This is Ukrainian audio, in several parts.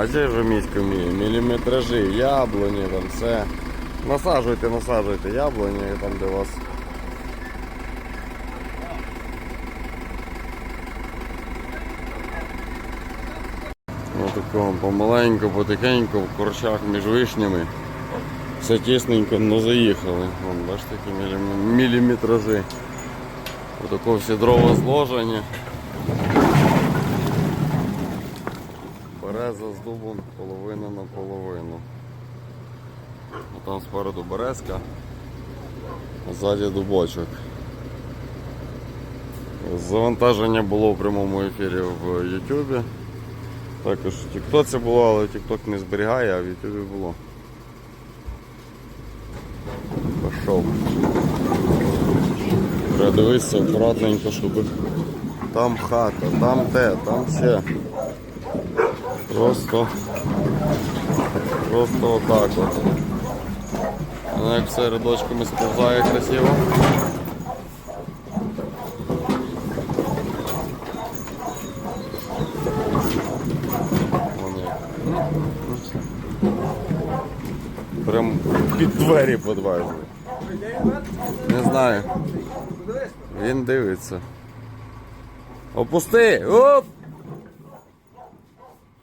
А це вже місько вміє. Міліметражі, яблуні, там все. Насаджуйте, насаджуйте яблуні, там де у вас. Ось такого помаленьку, потихеньку, в корчах між вишнями. Все тісненько, ну заїхали. Вон, бачите, такі мілі- міліметражі. Отако всі дрова зложені. Береза з дубом половина на половину. А там спереду березка, а ззаді дубочок. Завантаження було в прямому ефірі в Ютубі. Також в Тіктоці було, але Тікток не зберігає, а в Ютубі було. Пішов. Треба дивитися акуратненько, щоб там хата, там те, там ще. Просто, просто отак от. Воно як все рядочками сповзає красиво. Прям під двері підвезли. Не знаю. Він дивиться. Опусти! Оп!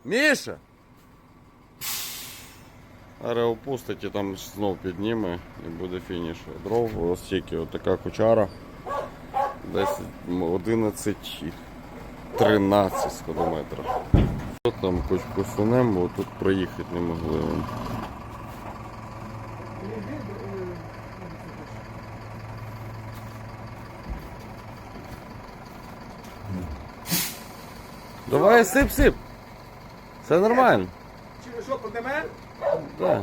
Міша! Аре опустить і там знов підніме і буде фініш. Дров, ось тільки отака кучара. Десь 11 і 13 скадометрів. Тут там хоч посунемо, бо тут проїхати неможливо. Давай сип-сип. Все нормально. Чи ви що, подеме? Так.